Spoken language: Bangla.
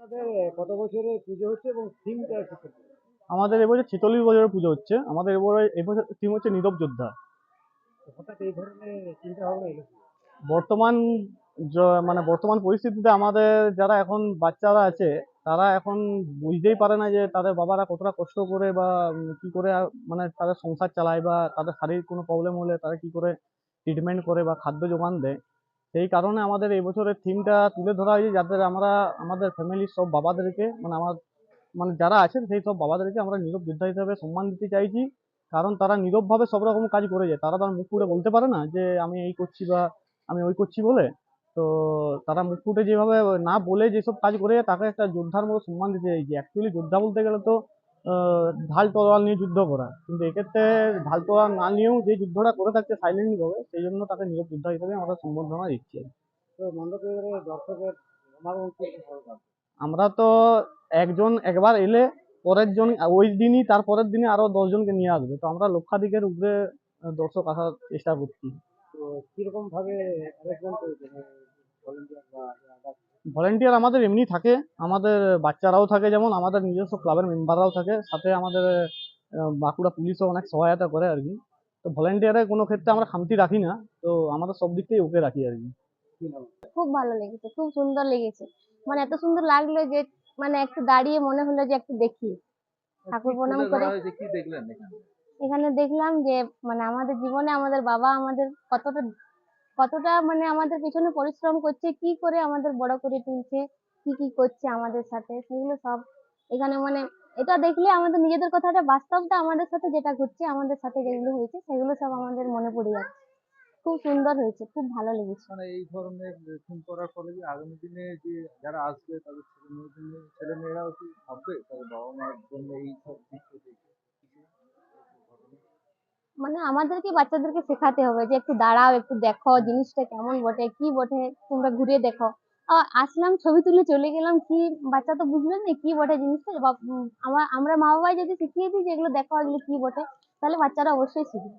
আপনাদের কত বছরের পুজো হচ্ছে এবং থিমটা আমাদের এবছর ছেচল্লিশ বছরের পুজো হচ্ছে। আমাদের এবারে এবছর থিম হচ্ছে নীরব যোদ্ধা। হঠাৎ এই ধরনের চিন্তা ভাবনা এলো বর্তমান মানে বর্তমান পরিস্থিতিতে আমাদের যারা এখন বাচ্চারা আছে তারা এখন বুঝতেই পারে না যে তাদের বাবারা কতটা কষ্ট করে বা কি করে মানে তাদের সংসার চালায় বা তাদের শারীরিক কোনো প্রবলেম হলে তারা কি করে ট্রিটমেন্ট করে বা খাদ্য যোগান দেয়। সেই কারণে আমাদের এই বছরের থিমটা তুলে ধরা হয়েছে যাতে আমরা, আমাদের ফ্যামিলির সব বাবাদেরকে মানে আমার মানে যারা আছেন সেই সব বাবাদেরকে আমরা নীরব যোদ্ধা হিসাবে সম্মান দিতে চাইছি। কারণ তারা নীরবভাবে সব রকম কাজ করে যায়। তারা তো আর মুখ বলতে পারে না যে আমি এই করছি বা আমি ওই করছি বলে। তো তারা মুখ যেভাবে না বলে যেসব কাজ করে তাকে একটা যোদ্ধার মতো সম্মান দিতে চাইছি। অ্যাকচুয়ালি যোদ্ধা বলতে গেলে তো ঢাল তলোয়ার নিয়ে যুদ্ধ করা। কিন্তু এক্ষেত্রে ঢাল তলোয়ার না নিয়েও যে যুদ্ধটা করে থাকছে সাইলেন্টলি ভাবে সেই জন্য তাকে নীরব যোদ্ধা হিসেবে আমরা সম্বর্ধনা দিচ্ছি তো দর্শকের? আমরা তো একজন একবার এলে পরের জন ওই দিনই তার পরের দিনে আরও দশজনকে নিয়ে আসবে। তো আমরা লক্ষাধিকের উপরে দর্শক আসার চেষ্টা করছি। তো কীরকম ভাবে ভলেন্টিয়ার? ভলেন্টিয়ার আমাদের এমনি থাকে আমাদের বাচ্চারাও থাকে যেমন আমাদের নিজস্ব ক্লাবের মেম্বাররাও থাকে সাথে আমাদের বাঁকুড়া পুলিশও অনেক সহায়তা করে আর কি। তো ভলেন্টিয়ারের কোনো ক্ষেত্রে আমরা খামতি রাখি না তো আমাদের সব দিক থেকে ওকে রাখি আর কি। খুব ভালো লেগেছে খুব সুন্দর লেগেছে। মানে এত সুন্দর লাগল যে মানে একটু দাঁড়িয়ে মনে হলো যে একটু দেখি। ঠাকুর প্রণাম করে। এখানে? এখানে দেখলাম যে মানে আমাদের জীবনে আমাদের বাবা আমাদের কতটা কতটা মানে আমাদের পিছনে পরিশ্রম করছে, কি করে আমাদের বড় করে তুলছে, কি কি করছে আমাদের সাথে, সেগুলো সব এখানে মানে এটা দেখলে আমাদের নিজেদের কথাটা, বাস্তবটা আমাদের সাথে যেটা ঘটছে, আমাদের সাথে যেগুলো হয়েছে, সেগুলো সব আমাদের মনে পড়ে যাচ্ছে। খুব সুন্দর হয়েছে, খুব ভালো লেগেছে। মানে এই ধরনের থিম করার ফলে যে আগামী দিনে যে যারা আসবে, তাদের ছেলে মেয়েদের ছেলে মেয়েরাও কি ভাববে তাদের বাবা মার জন্য এই সব দেখে? মানে আমাদেরকে বাচ্চাদেরকে শেখাতে হবে যে একটু দাঁড়াও একটু দেখো জিনিসটা কেমন বটে কি বটে তোমরা ঘুরে দেখো। আসলাম ছবি তুলে চলে গেলাম কি বাচ্চা তো বুঝবে না কি বটে জিনিসটা বা- আমরা আমরা মা বাবাই যদি শিখিয়ে দিই যে এগুলো দেখো এগুলো কি বটে তাহলে বাচ্চারা অবশ্যই শিখবে।